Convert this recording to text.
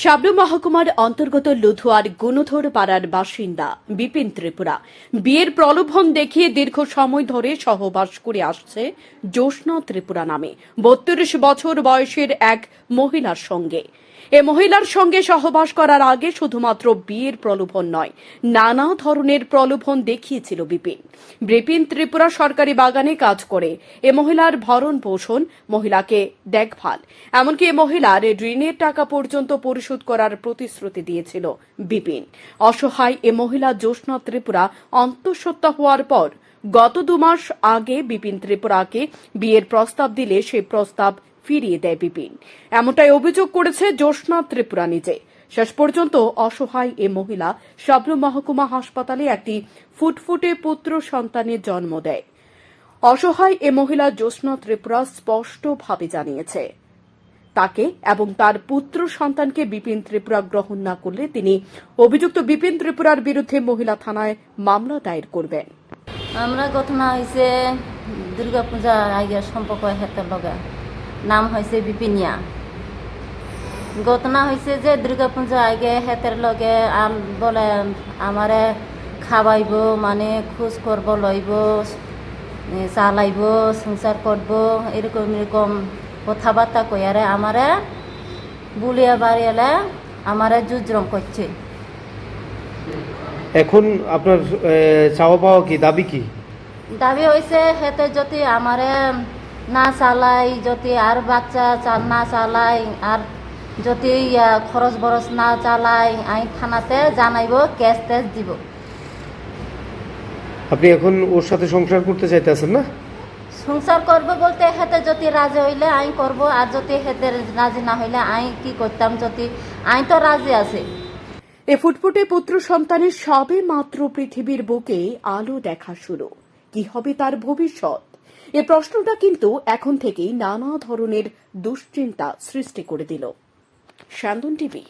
শাবলু মহকুমার অন্তর্গত লুধুয়ার গুণধর পাড়ার বাসিন্দা বিপিন ত্রিপুরা। বিয়ের প্রলোভন দেখিয়ে দীর্ঘ সময় ধরে সহবাস করে আসছে জ্যোৎস্না ত্রিপুরা নামে। বত্রিশ বছর বয়সের এক মহিলার সঙ্গে। এ মহিলার সঙ্গে সহবাস করার আগে শুধুমাত্র বিয়ের প্রলোভন নয়, নানা ধরনের প্রলোভন দেখিয়েছিল বিপিন। বিপিন ত্রিপুরা সরকারি বাগানে কাজ করে, এ মহিলার ভরণ পোষণ, মহিলাকে দেখভাল। এমনকি এ মহিলার ঋণের টাকা পর্যন্ত পরিশোধ করার প্রতিশ্রুতি দিয়েছিল বিপিন। অসহায় এ মহিলা জ্যোৎস্না ত্রিপুরা অন্তঃসত্ত্বা হওয়ার পর গত দু মাস আগে বিপিন ত্রিপুরাকে বিয়ের প্রস্তাব দিলে সেই প্রস্তাব ফিরিয়ে দেয় বিপিন। এমনটাই অভিযোগ করেছে জ্যোৎস্না ত্রিপুরা নিজে। শেষ পর্যন্ত অসহায় এ মহিলা শাবলু মহকুমা হাসপাতালে একটি ফুটফুটে পুত্র সন্তানের জন্ম দেয়। অসহায় এ মহিলা জ্যোৎস্না ত্রিপুরা স্পষ্টভাবে জানিয়েছে। তাকে এবং তার পুত্র সন্তানকে বিপিন ত্রিপুরা গ্রহণ না করলে তিনি অভিযুক্ত বিপিন ত্রিপুরার বিরুদ্ধে মহিলা থানায় মামলা দায়ের করবেন। আমরা ঘটনা হয়েছে দুর্গা পূজা আগে সম্পর্ক হেতের লগে। নাম হয়েছে বিপিনিয়া। ঘটনা হয়েছে যে দুর্গা পূজা আগে হেতের লগে বলে আমারে খাওয়াইব মানে খোঁজ করব লইব চালাইব সংসার করব এরকম এরকম কথাবার্তা কইয়ারে আমারে বুলিয়া বাড়িয়ালে আমারে জুজরম করছে এখন আপনার চাওয়া পাওয়া কি দাবি কি? দাবি হয়েছে হেতে যদি আমারে না চালাই যদি আর বাচ্চা না চালাই আর যদি খরচ বরচ না চালাই আইন থানাতে জানাইব কেস টেস দিব। আপনি এখন ওর সাথে সংসার করতে চাইতেছেন না? সংসার করব বলতে হেতে যদি রাজি হইলে আইন করব আর যদি হেতে রাজি না হইলে আইন কি করতাম যদি আইন তো রাজি আছে। এ ফুটফুটে পুত্র সন্তানের সবে মাত্র পৃথিবীর বুকে আলো দেখা শুরু। কি হবে তার ভবিষ্যৎ? এ প্রশ্নটা কিন্তু এখন থেকেই নানা ধরনের দুশ্চিন্তা সৃষ্টি করে দিল। শান্তন টিভি